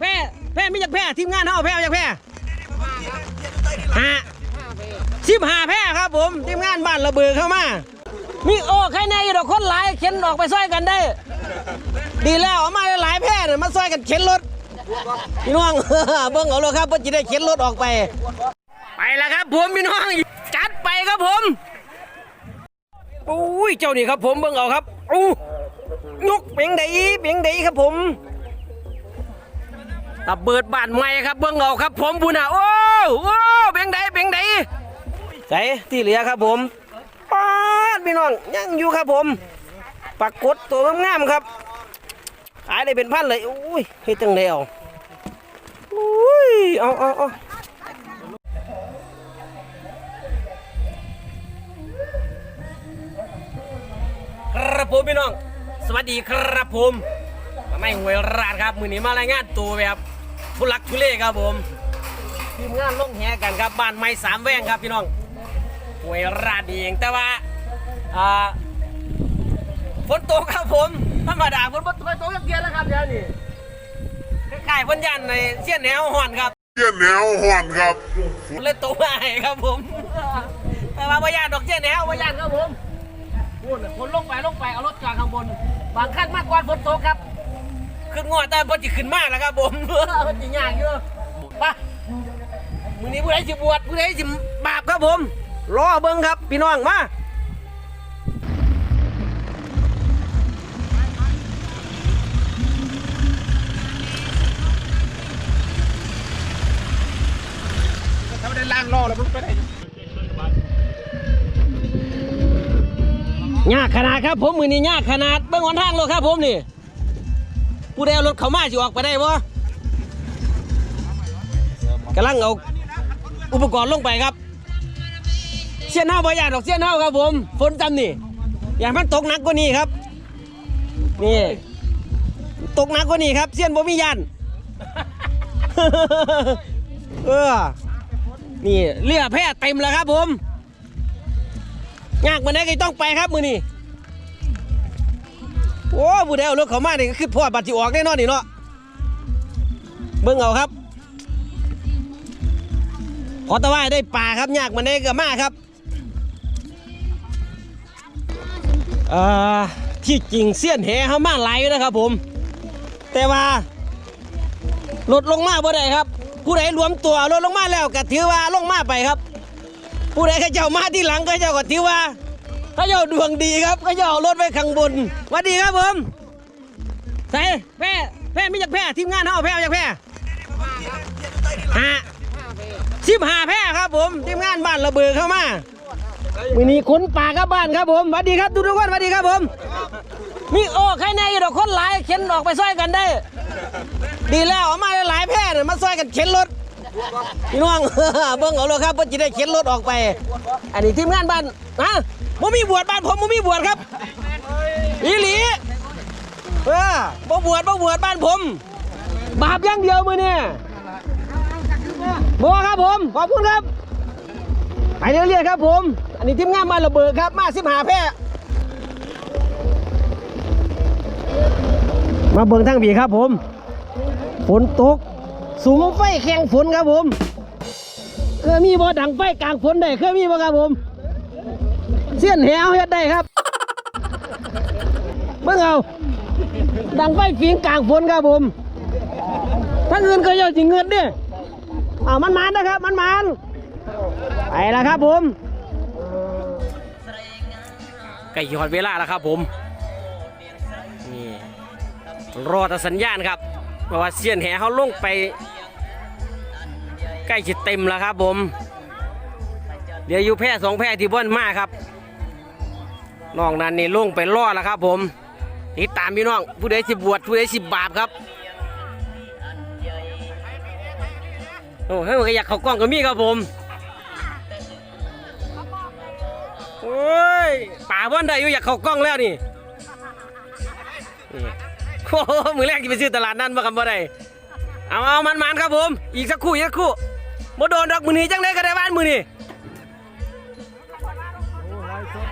แพ้แพ้ไม่อยากแพ้ทีมงานเฮาแพร่อยากแพ้ห้าสิบห้าแพ้ครับผมทีมงานบ้านระเบือเข้ามา มีโอ้ใครแน่อยู่ดอกคนหลายเข็นออกไปซอยกันได้ ดีแล้วเอามาหลายแพ้เนี่ยมาซอยกันเข็นรถพี่น้องเบิ่งเอาเลยครับเพื่อจะได้เข็นรถออกไป ไปแล้วครับผมพี่น้องจัดไปครับผมโอ้ยเจ้านี่ครับผมเบิ่งเอาครับอู้ยกเปียงใดเปียงใดครับผม ตะเบิดบ้านใหม่ครับเบิ่งเอาครับ ผมพูน่ะโอ้โอ้เปียงใดเปียงใดใส่ที่เหลือครับผมป๊าดพี่น้องยังอยู่ครับผมปรากฏตัวงามครับขายได้เป็นพันเลยอุ้ยเฮ็ดจังเดียวอุ้ยเอาเอาเอาครับผมพี่น้อง สวัสดีครับผมไม่หวยราดครับ มือนี้มารายงานตัวแบบ ทุลักทุเลครับผมทีมงานลงแหกันครับบ้านไม้สามแวงครับพี่น้องหวยราดนี่เองแต่ว่าอ่าฝนตกครับผมธรรมดาฝนบ่ตกตกยักเกียนแล้วครับเดี๋ยวนี้คล้ายๆฝนยันในเสี้ยนแนวห่อนครับเยี่ยนแนวห่อนครับเลยตกมาให้ครับผมแต่ว่าพยานดอกเสี้ยนแนวพยานครับผมพูดคนลงไปลงไปเอารถจอดข้างบนบางขั้นมากกว่าฝนตกครับ ขึ้นงอแต่พอจิขึ้นมากแล้วครับผมมันจิยากอยู่ไปมือนี้ผู้ใดสิบวชผู้ใดสิบาปครับผมรอเบิ้งครับพี่น้องมาถ้าไม่ได้ล่างล่อแล้วมันไปไหนยากขนาดครับผมมือนี้ยากขนาดเบิ้งหนทางรถครับผมนี่ ผู้ใดเอารถเขามาสิออกไปได้บ่กำลังเอาอุปกรณ์ลงไปครับเสี้ยนเท้าบ่ยานดอกเสี้ยนเท้าครับผม ฝนจำนี่อย่าให้มันตกหนักกว่านี้ครับ นี่ตกหนักกว่านี้ครับเสี้ยนบ่มียันเออนี่เรือแพร่เต็มแล้วครับผมยากมันได้ก็ต้องไปครับมือนี่ โอ้ผู้ใดเอารถเขามานี่ก็คือพ่อบัตรที่ออกแน่นอนนี่เนาะเบิ่งเอาครับขอตะว่าได้ป่าครับยากมันได้ก็มาครับที่จริงเสี้ยนแหเขามาหลนะครับผม แต่ว่าลดลงมาบ่ได้ครับ ผู้ใดรวมตัวลดลงมาแล้วก็ถือว่าลงมาไปครับ ผู้ใดเขาเจ้ามาที่หลังเขาเจ้าก็ถือว่า เขาเจ้าดวงดีครับเขาเจ้าเอารถไว้ข้างบนวัสดีครับผมใส่แพ้แพ้ไม่อยากแพ้ทีมงานเฮาแพ้ไม่อยากแพ้ห้าสิบห้าแพ้ครับผมทีมงานบ้านระเบือเข้ามามือนี้ขนป่าครับบ้านครับผมสวัสดีครับทุกทุกคนสวัสดีครับผมมีโอ้ใครแน่อยู่ดอกคนหลายเข็นออกไปซอยกันได้ ดีแล้วเอามาหลายแพ้เนี่ยมาซอยกันเข็นรถพี่น้องเบิ่งเอาเลยครับเพื่อจะได้เข็นรถออกไป อันนี้ทีมงานบ้านฮะ ผมมีบวชบ้านผมผมมีบวชครับอีหลีเออบ่บวชบ่บวชบ้านผม บาปอย่างเดียวมือเนี่ยบัวครับผมขอบคุณครับไปเรื่อยๆครับผม อันนี้ทีมงานบ้าระเบิดครับมาสิบหาแพร่มาเบิ่งทางบีครับผม ฝนตกสูงไฟแข่งฝนครับผม เคยมีบ่ดังไฟกลางฝนได้เคยมีบ่ครับผม เสี้ยนแหวเฮ็ดได้ครับเบิ่งเอาดังไฟฝีงกลางฝนครับผมทั้งอื่นก็เยอจริงเงินเด้อ้าวมันมันนะครับ มันมันไปแล้วครับผมใกล้หอดเวลาแล้วครับผมนี่รอแต่สัญญาณครับเพราะว่าเสี้ยนแหเขาลงไป ใกล้จะเต็มแล้วครับผมเดี๋ยวอยู่แพร่สองแพร่ที่บ้านมาครับ น้องนั้นนี่ลงไปรอดแล้วครับ ผมติดตามพี่น้องผู้ใดสิบวชผู้ใดสิบบาปครับโอ้เฮ้ยก็อยากเขากล้องก็มีครับผมโอ้ยป่าบ้านใดอยู่อยากเขากล้องแล้วนี่โอ้โหมือแรกที่ไปซื้อตลาดนั่นมาคำว่าไดเอาเอามันมันๆครับผม อีกสักคู่อีกสักครู่บ่โดนดอกมือนี้จังได้ก็ได้บ้านมือนี้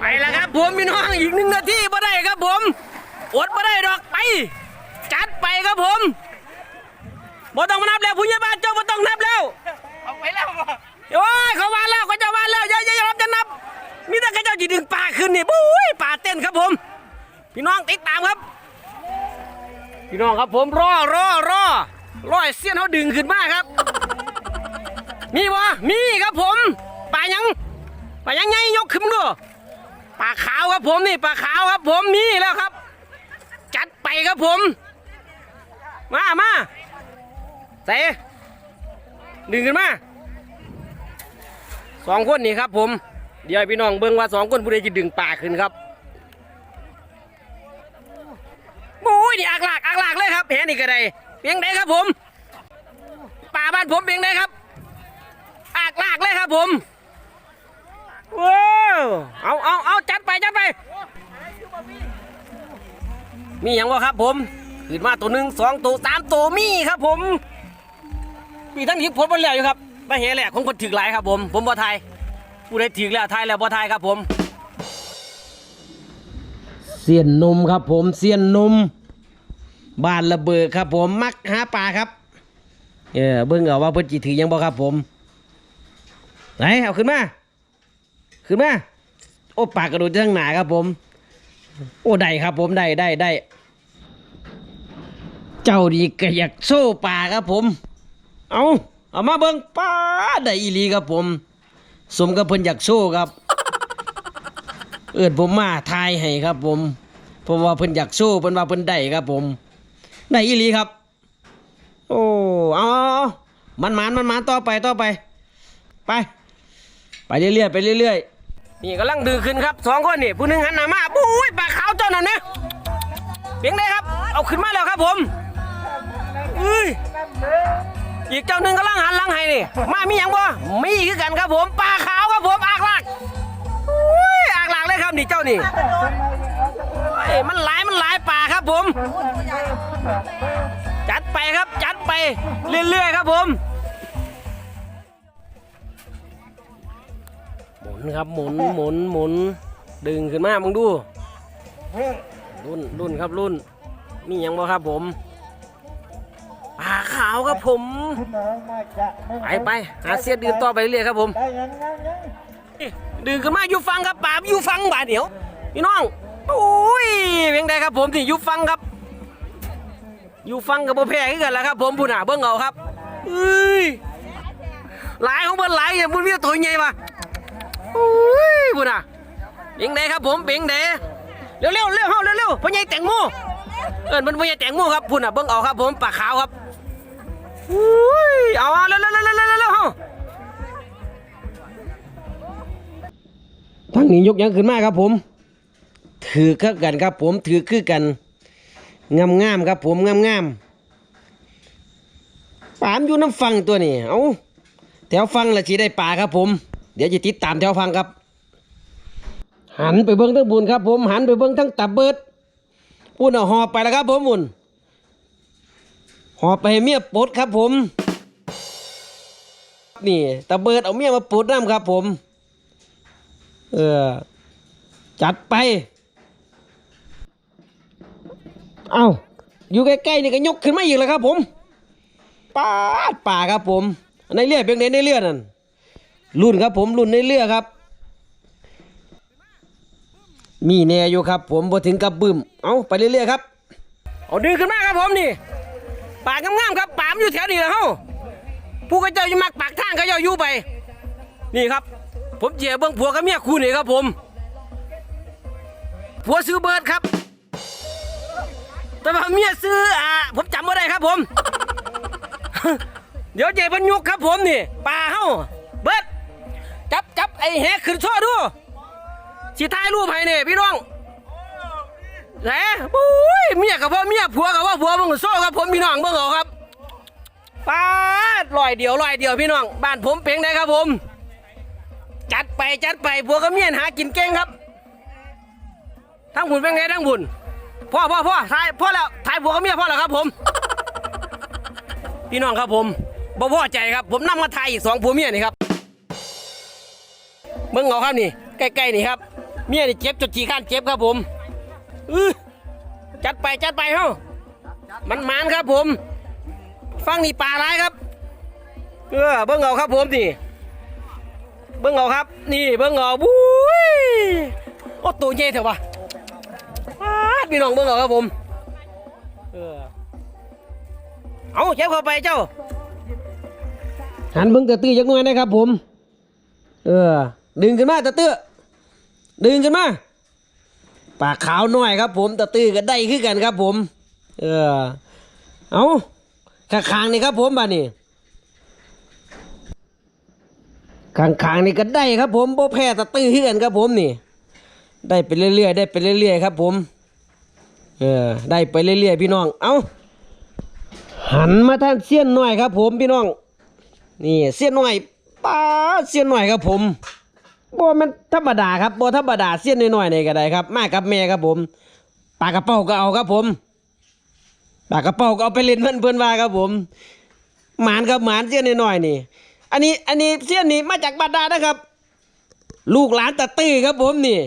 ไปแล้วครับผมพี่น้องอีกหนึ่งนาทีบ่ได้ครับผมอดบ่ได้ดอกไป จัดไปครับผมบ่ต้องมานับแล้วผู้ใหญ่บ้านเจ้าบ่ต้องนับแล้วเอาไปแล้วบ่โอ้ยเขามาแล้วเขาจะมาแล้วอย่าอย่าอย่ารับจะนับมีแต่เขาเจ้าจีดึงปลาขึ้นนี่ปุ้ยปลาเต้นครับผม พี่น้องติดตามครับ พี่น้องครับผมรอรอรอรอให้เสี้ยนเขาดึงขึ้นมาครับ มีวะมีครับผมปลายังปลายังไงยกขึ้นมาดู ปลาขาวครับผมนี่ปลาขาวครับผมมีแล้วครับ จัดไปครับผม มามาเสดึงขึ้นมาสองคนนี่ครับ ผม เดี๋ยวพี่น้องเบิ่งว่าสองคนผู้ใดจะดึงปลาขึ้นครับโอ้ยนี่อักหลากอักหลากเลยครับเห็นนี่ก็ได้เพียงใดครับผมป่าบ้านผมเพียงใดครับอักหลากเลยครับผม ว้าวเอาเอาเอาจัดไปจัดไป มีอย่างวะครับผมขึ้นมาตัวหนึ่งสองตัวสามตัวมีครับผม มีทั้งที่ผลบนแล้วอยู่ครับไปเห็นแหละของคนถือหลายครับผม ผมบ่ทยผู้ใดถือแล้วไทยแล้วบ่ทยครับผมเสียนนมครับผมเสียนนมบ้านระเบิดครับผมมักหาปลาครับ เออเบิ่งเอาว่าเพิ่นจิถือยังบ่ครับผมไหนเอาขึ้นมา ขึ้นมาโอ้ปากกระโดดทั้งหนาครับผม โอ้ได้ครับผมได้ได้ได้ เจ้าดีก็อยากโซ่ปลาครับผม เอาเอามาเบิ่งป้าได้อีลีครับผม สมกับเพิ่นอยากโซ่ครับ เอิ้นผมมาทายให้ครับผมเพราะว่าเพิ่นอยากโซ่เพิ่นว่าเพิ่นได้ครับผมได้อีลีครับ โอ้เอาเอาเอามันมานมันมานต่อไปต่อไป ไป ไปเรื่อยๆไปเรื่อยๆ นี่กำลังดึงขึ้นครับสองคนนี่ผู้หนึงหันหน้ามาปุ้ยปลาขาวเจ้านั่นนะเพียงได้ครับ เอาขึ้นมาแล้วครับผมอุ้ยอีกเจ้าหนึ่งกำลังหันหลังให้นี่มามีอย่างบ่มีคือกันครับผมปลาขาวครับผมอากลากอุ้ยอากลากเลยครับนี่เจ้านี่เอ้ยมันหลายมันหลายปลาครับผม จัดไปครับจัดไปเรื่อยๆครับผม ครับหมุนหมุนหมุนดึงขึ้นมามึงดูรุ่นรุ่นครับรุ่น มีอย่างบ่ครับผมปลาขาวครับผมไปไปหาเสียดื่มต่อไปเรื่อยครับผมดื่มกันมาอยู่ฟังครับป่าอยู่ฟังบาดเดียวพี่น้องโอ้ยเพียงใดครับผมที่อยู่ฟังครับ อยู่ฟังกับโบแพ้ขึ้นกันแล้วครับ ผมผู้หนาเบิ้งเอาครับเอ้ยหลายของเบิ้งหลายอย่างบุญมีแต่ตัวใหญ่ปะโอุ้ยผู้หนาเพียงใดครับผมเพียงใดเร็วเร็วเร็วเฮาเร็วเร็วพ่อใหญ่แตงโมเอิญมันพ่อใหญ่แตงโมครับผู้หนาเบิ้งเอาครับผมปลาขาวครับอุ้ยเอาเร็วเร็วเร็วเร็วเร็วเฮาทางนี้ยกยังขึ้นมาครับผม ถือคือกันครับผมถือคือกันงามงามครับผมงามงามปามอยู่น้ำฟังตัวนี้เอาแถวฟังละจีได้ปลาครับผม เดี๋ยวจะติดตามแถวฟังครับ หันไปเบิ้งทั้งบุญครับ ผมหันไปเบิ้งทั้งตับเบิดปุ่นเอาหอบไปแล้วครับ ผมบุญหอบไปเมียปดครับ ผม นี่ตะเบิดเอาเมียมาปดน้ำครับ ผม เออจัดไปเอาอยู่ใกล้ๆนี่ก็ยกขึ้นมาอีกแล้วครับ ผมปาดป่าครับผมในเรือเป็นไงในเรือนั่น รุ่นครับผมรุ่นในเรือครับ มีแน่อยู่ครับ ผมพอถึงกับบึ้มเอาไปเรื่อยๆครับเอาดึงขึ้นมาครับผมนี่ปากงามๆครับปามอยู่แถวนี้แหละเฮาผู้ก็เจ้าอยู่มักปากทางเขาเจ้าอยู่ไป นี่ครับ ผมเจียเบิ้งผัวกับเมียคู่นี่ครับผมผัวซื้อเบิร์ดครับ แต่ว่าเมียซื้ออ่าผมจำไม่ได้ครับผม เดี๋ยวเจเพันยุกครับผมนี่ปลาเฮาเบิร์ด จับจับไอ้แหขึ้นช่อดูสิท้ายรูปให้เนี่ยพี่น้องแหละโอ้ยเมียกับพ่อเมียผัวกับว่าผัวมึงโซ่ครับผมพี่น้องเบิ่งเอาครับป้าดลอยเดียวลอยเดียวพี่น้อง บ้านผมเพียงได้ครับผม จัดไปจัดไปผัวกับเมียหากินเก่งครับ ทั้งบุญเป็นไงทั้งบุญพ่อพ่อพ่อถ่ายพ่อแล้วถ่ายผัวกับเมียพ่อแล้วครับผม พี่น้องครับผมบ่พอใจครับ ผมนั่งมาถ่ายอีกสองผัวเมียนี่ครับ เบิ่งเอาครับนี่ใกล้ๆนี่ครับเมียนี่เจ็บจนจีข้านเจ็บครับผมอือจัดไปจัดไปเฮ้ามันมันครับผม ฟังนี่ปลาร้ายครับเออเบิ้งเอาครับผมนี่เบิ้งเอาครับ นี่เบิ้งเอาบุ้ยโอ้ตัวใหญ่เถอะวะพี่น้องเบิ้งเอาครับผมเออเอาเจ้าเข้าไปเจ้าหันเบิ้งตะตื้อยักหน่อยนะครับผม เออ ดึงขึ้นมาตะตื้อดึงขึ้นมา ปากขาวหน่อยครับ ผมตะตื้อก็ได้ขึ้นกันครับ ผม เออ เอาข้างนี่ครับ ผมบ้านี่ข้างนี่ก็ได้ครับ ผมโบแพ้ตะตื้อขึ้นกันครับ ผมนี่ ได้ไปเรื่อยๆได้ไปเรื่อยๆครับ ผม เออ ได้ไปเรื่อยๆพี่น้อง เอาหันมาท่างเสี้ยนหน่อยครับ ผมพี่น้อง นี่เสี้ยนหน่อยป้าเสี้ยนหน่อยครับผม บ่มันธรรมดาครับบ่ธรรมดาเสี้ยนน้อยๆนี่ก็ได้ครับ มากับแม่ครับผมปลากระเป๋าก็เอาครับผมปลากระเป๋าก็เอาไปเล่นเพื่อนเพื่อนว่าครับผม หมานครับหมานเสี้ยนน้อยๆนี่ อันนี้อันนี้เสี้ยนนี่มาจากบาดานะครับ ลูกหลานตะตื้อครับผมนี่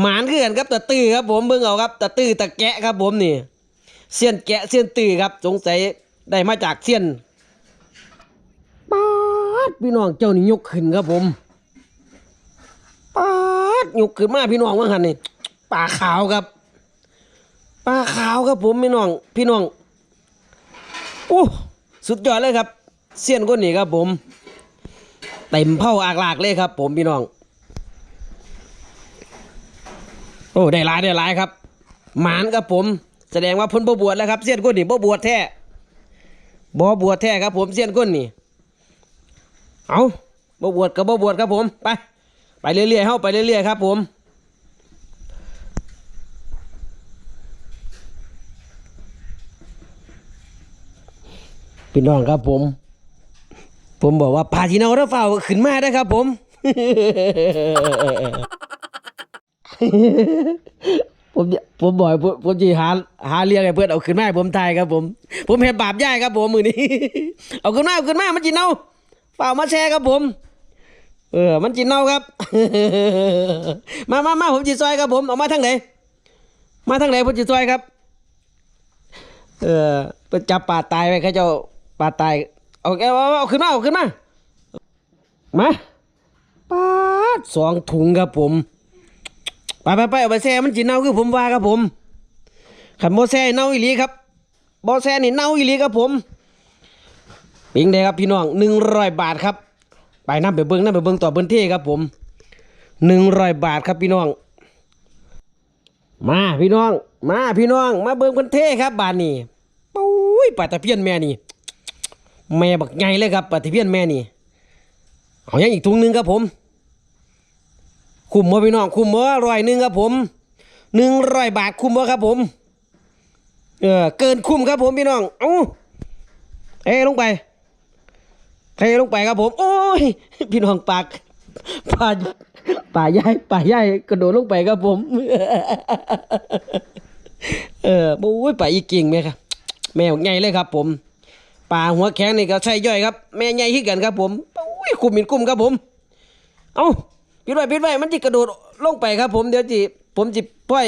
หมานคือกันครับตะตื้อครับผมเบิ่งเอาครับตะตื้อตะแกะครับผมนี่เสี้ยนแกะเสี้ยนตื้อครับ สงสัยได้มาจากเสี้ยนป๊าดพี่น้องเจ้านี่ยกขึ้นครับผม ดยกขึ้นมาพี่น้องว่าหันนี่ปลาขาวครับปลาขาวครับผมพี่น้อง พี่น้องโอ้สุดยอดเลยครับ เสี้ยนคนนี้ครับผมเต็มเผาอากลากเลยครับ ผมพี่น้อง โอ้ได้หลายได้หลายครับ หมานครับผม แสดงว่าพ้นบ่บวชแล้วครับเสี้ยนคนนี้บ่บวชแท้บ่บวชแท้ครับผมเสี้ยนคนนี้เอาบ่บวชกับบ่บวชครับผมไป ไปเรื่อยๆเข้าไปเรื่อยๆครับผมพี่น้องครับผม ผมบอกว่าพาทีเนาเด้อเฝ้าขึ้นมาได้ครับ ผมผมผมบอกให้ผมจะหาหาเรียกให้เพื่อนเอาขึ้นมาผมทายครับผม ผมเห็นบาปย่ายครับผมมือนี้ เอาขึ้นมาเอาขึ้นมามันจีเนาเฝ้ามาแชร์ครับผม เออ มันจีเน่าครับ มามามาผมจีซอยครับผมเอามาทางไหน มาทางไหนผมจีซอยครับ เออจับปลาตายไปเขาเจ้าปลาตาย เอาแกเอาเอาขึ้นมาเอาขึ้นมา มาปลาสองถุงครับผมไปไปไปเอาไปแช่มันจีเน่าคือผมว่าครับผมขันโบแซ่เน่าอีหลีครับโบแซ่นี่เน่าอีหลีครับผมปิงได้ครับพี่น้องหนึ่งร้อยบาทครับ ไปน้ำไปเบิ้งน้ำไปเบิ้งต่อเบิ้งเท่ครับผมหนึ่งร้อยบาทครับพี่น้อง มาพี่น้อง มาพี่น้อง มาเบิ้งเบิ้งเท่ครับบาทนี่ปุ้ยปลาตะเพียนแม่นี่แม่บักไงเลยครับปลาตะเพียนแม่นี่เอาอย่างอีกถุงหนึงครับผม คุ้มบ่พี่น้องคุ้มบ่ร้อยหนึ่งครับผมหนึ่งร้อยบาทคุ้มบ่ครับผม เออเกินคุ้มครับผมพี่น้อง เอ้าเอ้ลงไป เทลงไปครับผม โอ้ย พี่น้องปากป่าป่าใหญ่ป่าใหญ่กระโดดลงไปครับผม เออโอ้ยป่าอีกิ่งแม่ครับแม่ใหญ่เลยครับ ผมป่าหัวแข็งนี่ก็ใช่ย่อยครับ แม่ใหญ่ขึ้นกันครับ ผมโอ้ยคุมมินคุมครับผม เอ้าปิดไว้ปิดไว้มันจะกระโดดลงไปครับ ผมเดี๋ยวจีผมจิพ่อย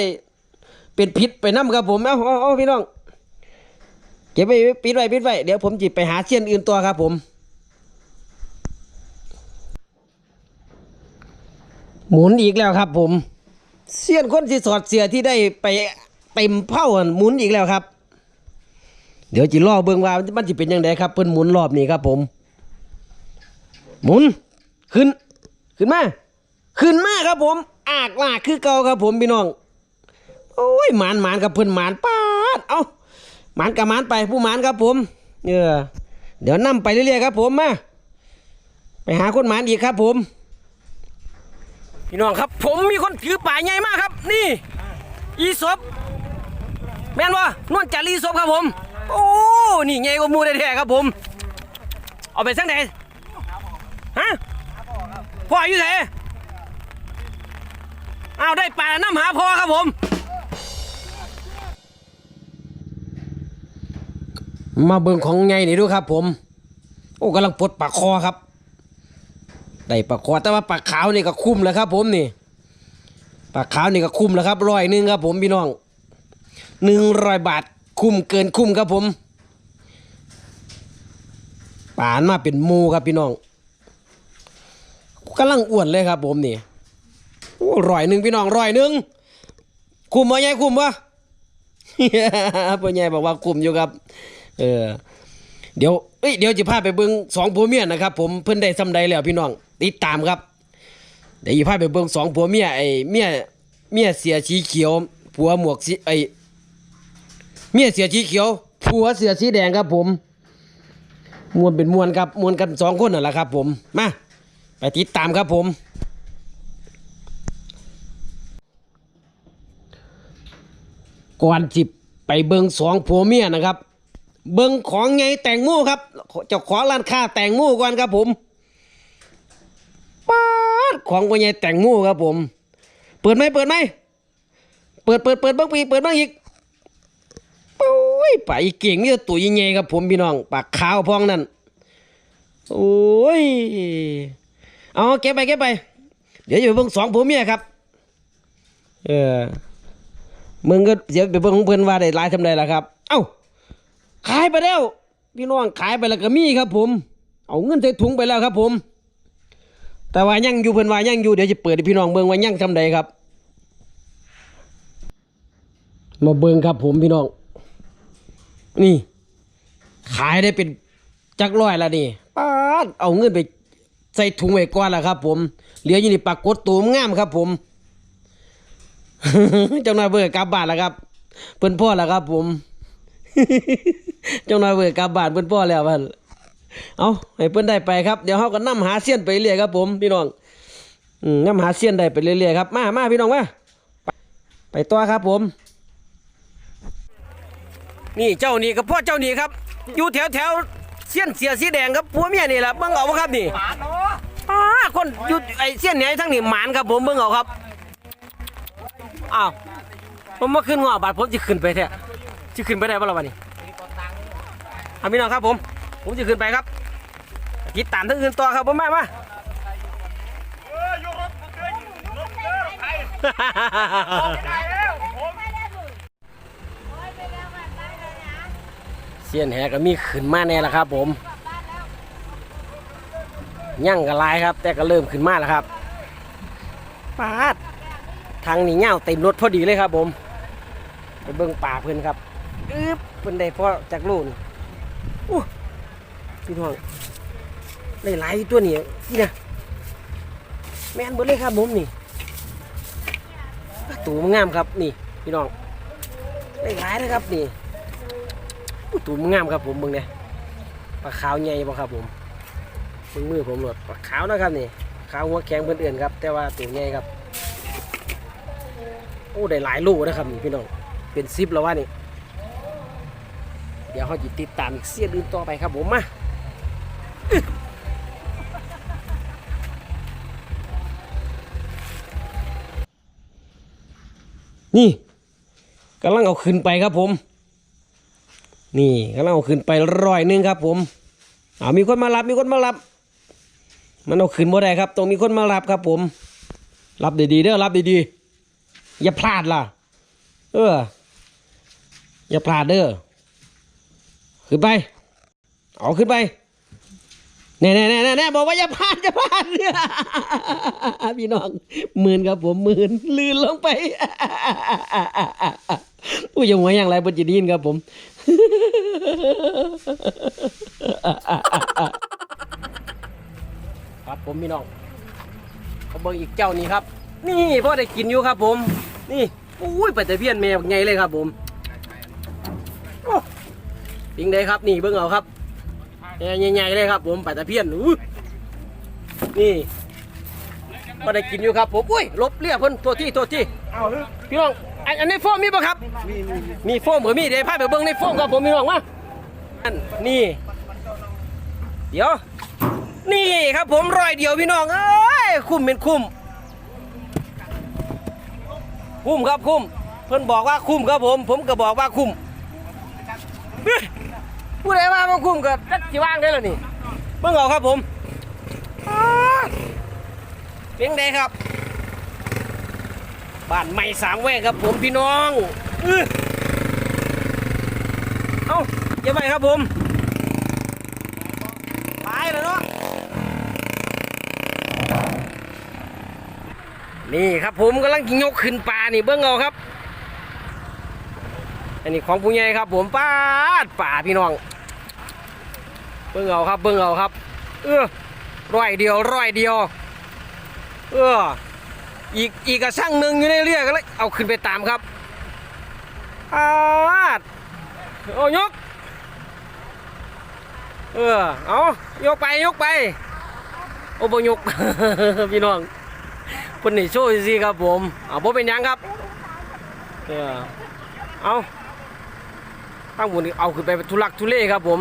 เป็นพิษไปน้ำครับผมเอ้าเอาเอาพี่น้องเก็บไว้ปิดไว้ปิดไว้เดี๋ยวผมจิไปหาเชียนอื่นตัวครับผม หมุนอีกแล้วครับ ผมเสี้ยนคนที่สอดเสียที่ได้ไปเต็มเผ่าหั่นหมุนอีกแล้วครับ เดี๋ยวจิรอเบิ่งว่ามันจะเป็นยังไงครับเพิ่นหมุนรอบนี้ครับ ผม หมุนขึ้น ขึ้นมาขึ้นมาครับผม อากลากคือเก่าครับผมพี่น้อง โอ้ยหมานหมานครับเพิ่นหมานปาดเอาหมานกับหมานไปผู้หมานครับผมเออเดี๋ยวนํไปเรื่อยๆครับ ผมมาไปหาคนหมานอีกครับผม พี่น้องครับ ผมมีคนถือป่าใหญ่มากครับ นี่อีศพแม่นวะนวลจันทร์อีศพครับผม โอ้นี่ใหญ่กว่าหมูแท้ๆครับผม เอาไปสังไหนฮะพ่ออยู่ไหนเอาได้ป่าน้ำหาพ่อครับผม มาเบิ่งของไงนี่ดูครับผม โอ้กำลังปลดปากคอครับ ได้ปลาคอแต่ว่าปลาขาวนี่ก็คุ้มแล้วครับ ผมนี่ปลาขาวนี่ก็คุ้มแล้วครับร้อยหนึ่งครับ ผมพี่น้องหนึ่งร้อยบาทคุ้มเกินคุ้มครับผมปานมาเป็นมูครับพี่น้องกำลังอ้วนเลยครับ ผมนี่โอ้ร้อยหนึ่งพี่น้องร้อยหนึ่งคุ้มบ่ยายคุ้มบ่พ่อใหญ่บอกว่าคุ้มอยู่ครับ เออเดี๋ยวเอ้ยเดี๋ยวจะพาไปเบิ่งสองผัวเมียนะครับ ผมเพิ่นได้ซำใดแล้วพี่น้อง ติดตามครับเดี๋ยวจะพาไปเบิ่งสองผัวเมียไอ้เมียเมียเสียสีเขียวผัวหมวกสีไอ้เมียเสียสีเขียวผัวเสือสีแดงครับผมมวนเป็นมวนครับมวนกันสองคนนั่นแหละครับผมมาไปติดตามครับผมก่อนจิบไปเบิงสองผัวเมียนะครับ เบิงของไงแต่งโม่ครับเจ้าของร้านค้าแต่งโม่ก่อนครับผม ป๊าดของพ่อใหญ่แต่งโม่ครับผม เปิดไหมเปิดไหมเปิดเปิดเปิดบิ้งปีเปิดบิ้งอีกโอ้ยไปเก่งนี่ตัวยิ่งใหญ่ครับผมพี่น้องปากขาวพองนั่นโอ้ยเอาเก็บไปเก็บไป เดี๋ยวจะไปเบิ่งสองผัวเมียครับ เออมึงก็เสียไปเบิ่งของเพิ่อนว่าได้หลายทำไดล่ะครับ เอ้าขายไปแล้ว พี่น้องขายไปแล้วก็มีครับผม เอาเงินใส่ถุงไปแล้วครับผม แต่ว่ายังอยู่เพิ่นว่ายังอยู่เดี๋ยวจะเปิดให้พี่น้องเบิ่งว่ายังทำใดครับ มาเบิ่งครับผมพี่น้อง นี่ ขายได้เป็นจักร้อยแล้วนี่ป้าดเอาเงินไปใส่ถุงไว้ก่อนแล้วครับ ผมเหลืออยู่นี่ปากฏตัวงามครับ ผมเจ้าหน้ายเบื่อกลับบ้านแล้วครับ เพิ่นพ่อแล้วครับ ผม เจ้าหน้ายเบื่อกลับบ้านเพิ่นพ่อแล้วพัน เอาให้เพิ่นได้ไปครับเดี๋ยวเฮาก็นํหาเสี้ยนไปเรื่อยครับผมพี่น้องอืมนํหาเสี้ยนได้ไปเรื่อยๆครับมามาพี่น้องมาไปต่อครับผม นี่เจ้านี่กับพ่อเจ้านี่ครับ อยู่แถวแถวเสี้ยนเสียสีแดงครับผัวเมียนี่แหละเบิ่งเอาบ่ครับนี่อ่าคนอยู่ไอเสี้ยนไหนทั้งนี่หมานครับผมเบิ่งเอาครับอ้าวผมมาขึ้นงอบาทผมจะขึ้นไปแท้จะขึ้นไปได้บ่ล่ะวันนี้อาพี่น้องครับผม ผมจะขึ้นไปครับติดตามทั้งอื่นต่อครับผมมามาเสียนแหก็มีขึ้นมาแน่ละครับผมยั่งกระลายครับ แต่ก็เริ่มขึ้นมาแล้วครับปาดทางนี้เงาเต็มรถพอดีเลยครับผม ไปเบิ่งป่าเพื่อนครับอึ๊บเพื่อนได้พอจากลูนอู้ พี่น้องได้หลายตัวนี่นี่นะแม่นเบิดเลยครับผมนี่ตูมงามครับนี่พี่น้องได้หลายนะครับนี่ตูมงามครับผมเบิ่งเนี่ยปลาขาวใหญ่บ่ครับผมเบิ่งมือผมหลดปลาขาวนะครับนี่ขาวหัวแข็งเพื่อนเอื่นครับ แต่ว่าตัวใหญ่ครับโอ้ได้หลายลูกนะครับนี่พี่น้องเป็นซิปแล้วว่านี่เดี๋ยวเขาจะติดตามอีกเสียดืนต่อไปครับผมมา นี่กำลังเอาขึ้นไปครับผม นี่กำลังเอาขึ้นไปร้อยหนึ่งครับ ผมเอามีคนมารับมีคนมารับ มันเอาขึ้นบ่ได้ครับต้องมีคนมารับครับ ผม รับดีๆเด้อรับดีๆอย่าพลาดล่ะ เออ อย่าพลาดเด้อขึ้นไป เอาขึ้นไปแน่แน่แน่แน่แน่บอกว่าอย่าพลาดอย่าพลาดเนี่ย พี่น้องหมื่นครับผมหมื่นลื่นลงไปอุ้ยยังหัวอย่างไรบนจีนีนครับผมครับผมพี่น้องเขาเบิ่งอีกเจ้านี้ครับ นี่พ่อได้กินอยู่ครับผม นี่อุ้ยไปแต่เพี้ยนแมวไงเลยครับผมปิงได้ครับนี่เบิ่งเอาครับใหญ่ๆเลยครับผมไปแต่เพี้ยนอู้นี่ พ่อได้กินอยู่ครับผมอุ้ยลบเรียกเพิ่นตัวที่ตัวที่พี่น้องอันอันนี้โฟมมีป่ะครับมีโฟมกับมีเดี๋ยวพาไปเบิ่งในโฟมครับผมพี่น้องมาอันนี่ เดี๋ยว นี่ครับผมรอยเดียวพี่น้องเอ้ยคุ้มเป็นคุ้มคุ้มครับคุ้มเพิ่นบอกว่าคุ้มครับผม ผมก็บอกว่าคุ้มเฮ้ยผู้ใดว่าบ่คุ้มก็จักสิว่างได้แล้วนี่เบิ่งเอาครับผมอ้า เพียงใดครับ บ้านใหม่สามแวกครับผมพี่น้องเอ้าเยอะไปครับผมไปเลยเนาะนี่ครับผมกำลังยกขึ้นปลานี่เบื้องเอาครับ อันนี้ของผู้ใหญ่ครับผมปลาป่าพี่น้อง เบื้องเอาครับเบื้องเอาครับ เออร้อยเดียวร้อยเดียว เอออีกอีกกระช่างหนึ่งอยู่ในเรือก็เลยเอาขึ้นไปตามครับปาดโอ้ยก เออเอายกไปยกไป โอ้บยก พี่น้องคนนี่โชว์สิครับผมเอาบ่เป็นยังครับ เออเอาตั้งหมดนี่เอาขึ้นไปทุลักทุเลครับผม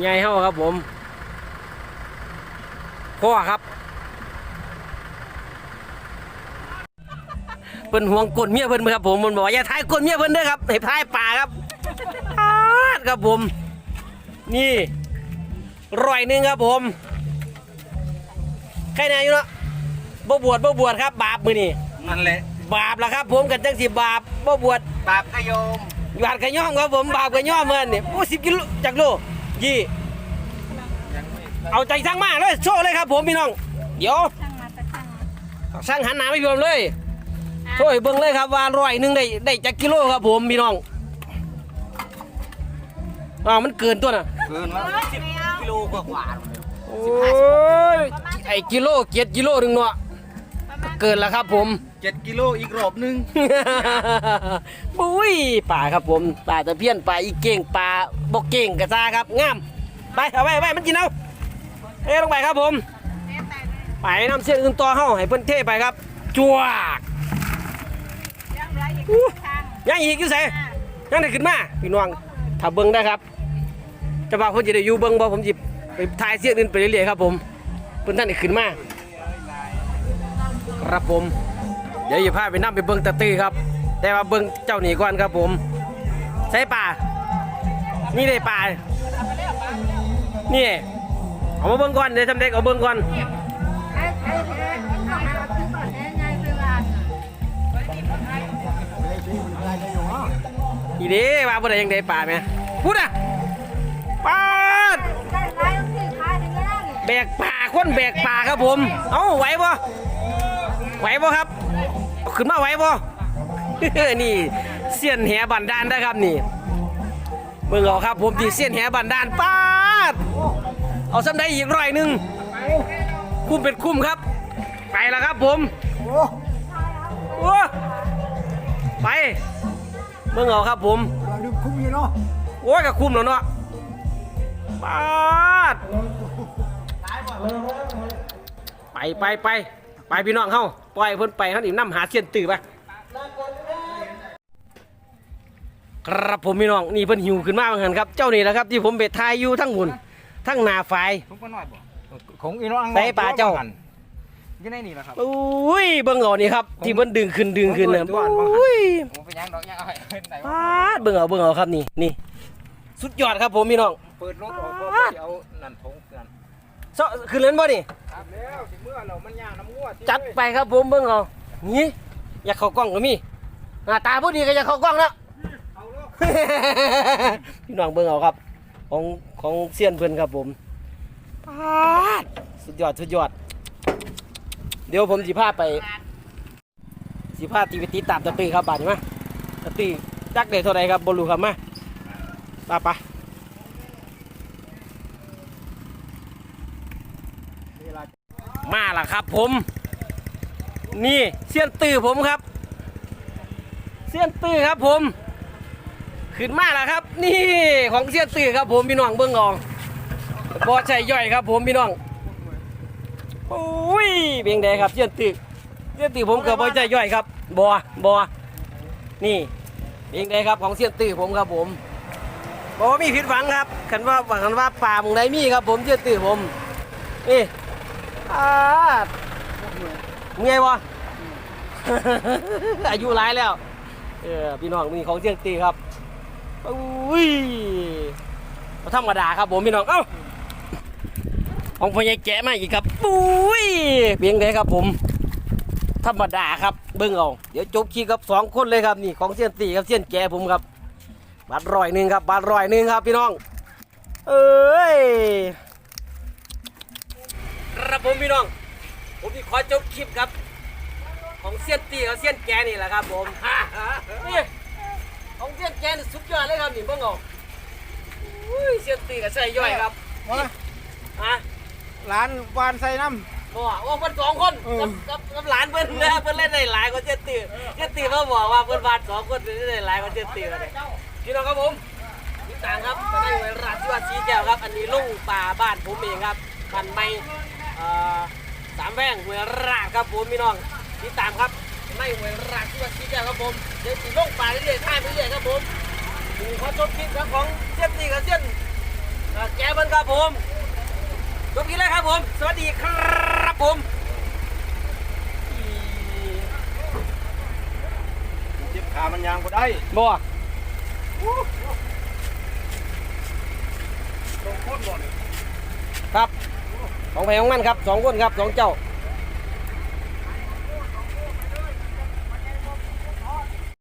ใหญ่เฮาครับผม พ่อครับ เพิ่นห่วงกดเมียเพิ่นครับผมมันบอกว่าอย่าทายกดเมียเพิ่นเด้อครับให้ทายป่าครับปาดครับผม นี่ร้อยหนึ่งครับผมใครแน่อยู่เนาะบ่บวชบ่บวชครับ บาปมือนี่นั่นแหละบาปละครับ ผมกันจังสิบาปบ่บวชบาปกระโยมบาปกระย่อมครับผมบาปกระย่อมเมื่อนนี่โอ้สิบกิโลจากโลยี่ เอาใจช่างมากเลยโชว์เลยครับผมพี่น้อง เดี๋ยวช่างมาสักช่างมาช่างหันหน้าไปพี่ผมเลยโชว์ให้เบิ่งเลยครับว่าร้อยหนึ่งได้ได้จากกิโลครับผมพี่น้องอ้าวมันเกินตัวน่ะเกินแล้วสิบกิโลกว่าโอ้ยไอกิโลเกียรกิโลหนึ่งเนาะเกินแล้วครับผมเจ็ดกิโลอีกรอบนึงบุ้ยป่าครับผมป่าตะเพียนป่าอีเก่งป่าบกเก่งกระซาครับงามไปเอาไปเอาไปมันกินเอา เอ้ลงไปครับผม ไปน้ำเสียงอื่นต่อเฮาให้เพิ่นเทไปครับจวกยังเหลืออีกช่างยังอีกอยู่ไสยังได้ขึ้นมาพี่น้องถ้าเบิ่งได้ครับจะว่าเพิ่นจะได้อยู่เบิ่งบ่ผมสิไปถ่ายเสียงอื่นไปเรื่อยๆครับผมเพิ่นท่านได้ขึ้นมาครับผม เดี๋ยวอย่าพาไปนั่ไปเบิ่งตะตื้อครับ แต่ว่าเบิ่งเจ้าหนีก่อนครับผม ใช้ป่านี่ได้ป่านี่ เอามาเบิ่งก่อนเดี๋ยวทำเด็กเอาเบิ่งก่อนอีเด้ว่าบ่ได้ยังได้ป่าไหมพูดอะป้าแบกป่าคนแบกป่าครับผม เอ้าไหวบ่ไหวบ่ครับขึ้นมาไหวบ่นี่เสี้ยนแหบันดาลนะครับนี่เบิ่งเอาครับผมที่เสี้ยนแหบันดาลปาด เอาซ้ำได้อีกร้อยหนึ่งคุ้มเป็นคุ้มครับ ไปแล้วครับผมโอ้ไปเบิ่งเอาครับผมดึงคุ้มอยู่เนาะโอ้ยก็คุ้มแล้วเนาะปาดไปไปไปไปพี่น้องเฮาปล่อยเพิ่นไปเฮานี่นำหาเสียนตื่อไปครับผมพี่น้องนี่เพิ่นหิวขึ้นมาเหมือนกันครับ เจ้านี่แหละครับที่ผมเบ็ดทายอยู่ทั้งหมุน ทั้งหนาไฟ ทุกคนน้อยบ่ของอีน้องใส่ปลาเจ้าอยู่ในนี่แหละครับ อุ้ยเบิ่งเอานี่ครับ ที่เพิ่นดึงขึ้นดึงขึ้นนะตัวอ่อนบ้างอุ้ยผมไปยังดอกยังเอาให้ไหนปาดเบิ่งเอาเบิ่งเอาครับนี่นี่ สุดยอดครับผมพี่น้องเปิดรถออกก็เอานั่นทงนั่นเซาะขึ้นเล่นบ่นี่ครับแล้วสิเมื่อเรามันย่างน้ำงัวจัดไปครับผมเบิ่งเอานี่อยากเข้ากล้องก็มีหน้าตาผู้ดีก็อยากเข้ากล้องแล้วเอาลูกพี่น้องเบิ่งเอาครับ ของของเซียนเพิ่นครับผมปาดสุดยอดสุดยอด เดี๋ยวผมสิพาไปสิพาตีไปติดตามตะตื้อครับบาดนี้มาตะตื้อจักได้เท่าใดครับบ่รู้ครับมาไปไปมาล่ะครับผม นี่เสี้ยนตื้อผมครับ เสี้ยนตื้อครับผม ขึ้นมาแล้วครับ นี่ของเสียนตื้อครับผมพี่น้องเบิ้องเองบอใช่ย่อยครับผมพี่น้องโอ้ยเบียงแดครับเสียนตื้อเสียนตื้อผมกับบอใช่ย่อยครับบอบอนี่เบียงแดครับของเสียนตื้อผมครับผมบอมีผิดหวังครับคันว่าหวังคันว่าป่ามองใดมีครับผมเสียนตื้อผมนี่อาดเงยวะอายุหลายแล้วเออพี่น้องมีของเสียงตีครับ อุ้ยบ่ธรรมดาครับผมพี่น้อง เอ้า ของพ่อใหญ่แกะมาอีกครับอุ้ยเพียงไดครับผม ธรรมดาครับ เบิ่งเอา เดี๋ยวจบคีกับสองคนเลยครับนี่ของเสียนตีกับเสียนแกะผมครับบาทร้อยหนึ่งครับบาทร้อยหนึ่งครับพี่น้อง เอ้ยครับผมพี่น้อง ผมที่ขอจบคลิปครับ ของเซียนตีกับเซียนแกนี่แหละครับผม เซียนแกนี่สุดยอดเลยครับนี่เบิ่งเอาอุ้ยเซียนตีกับใส่ย่อยครับว่าฮะร้านวานใส่น้บอกว่าเพิ่นสองคนเออ กับกับกับหลานเพิ่นนะเพิ่นเล่นได้หลายกว่าเซียนตีเซียนตีมาบอกว่าเพิ่นวาดสองคนเล่นได้หลายกว่าเซียนตีเลยพี่น้องครับผมนี่ต่างครับตอนนี้เวลาที่ว่าสีแก้วครับ อันนี้ลุงป่าบ้านผมเองครับบ้านไม่เอ่อสามแว่งเวลาครับผมพี่น้องติดตามครับไม่เวลาที่ว่าชี้แจงครับผมเดี๋ยวสีลงป่าเรื่อยๆท่ายไปเรื่อยครับผมผมขอจบคลิปครับของเส้นตีกับเส้นเอ่อแกมันครับผมจบคลิปแล้วครับผม สวัสดีครับผมำเจ็บขามันยางบ่ได้บ่ตรงโคตรบ่นี่ครับสองแผงของมันครับสองคนครับสองเจ้า